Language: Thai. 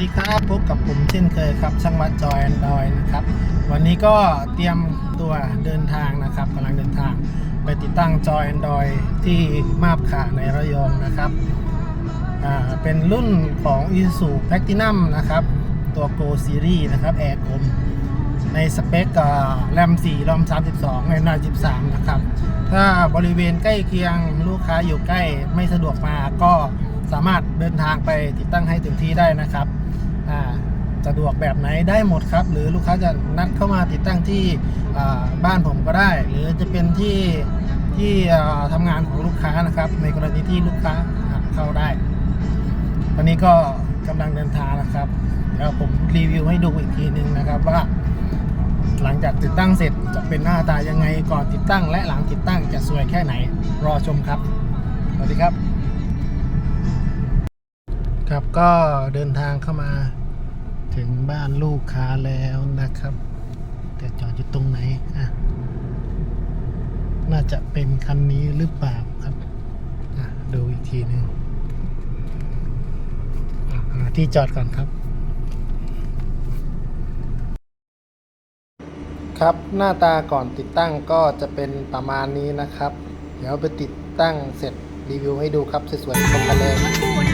ดีครับพบกับผมเช่นเคยครับช่างวัดจอยแอนดอยนะครับ วันนี้ก็เตรียมตัวเดินทางนะครับกำลังเดินทางไปติดตั้งจอยแอนดอยที่มาบขาในระยองนะครับอ่าเป็นรุ่นของ i s u Platinum นะครับ ตัว Go Series นะครับแอร์คมในสเปคแรม 4 รอม 32ในนา13 นะครับ ถ้าบริเวณใกล้เคียงลูกค้าอยู่ใกล้ไม่สะดวกมาก็สามารถเดินทางไปติดตั้งให้ถึงที่ได้นะครับ สะดวกแบบไหนได้หมดครับ หรือลูกค้าจะนัดเข้ามาติดตั้งที่บ้านผมก็ได้ หรือจะเป็นที่ที่ทำงานของลูกค้านะครับ ในกรณีที่ลูกค้าเข้าได้ วันนี้ก็กำลังเดินทางนะครับเดี๋ยวผมรีวิวให้ดูอีกทีหนึ่งนะครับว่า หลังจากติดตั้งเสร็จจะเป็นหน้าตายังไงก่อนติดตั้ง และหลังติดตั้งจะสวยแค่ไหน รอชมครับสวัสดีครับ ครับก็เดินทางเข้ามา บ้านลูกค้าแล้วนะครับ แต่จอดอยู่ตรงไหนอะน่าจะเป็นคันนี้หรือเปล่าครับอะดูอีกทีหนึ่งอะหาที่จอดก่อนครับ ครับหน้าตาก่อนติดตั้งก็จะเป็นประมาณนี้นะครับ เดี๋ยวไปติดตั้งเสร็จรีวิวให้ดูครับสวยๆชมกันเลย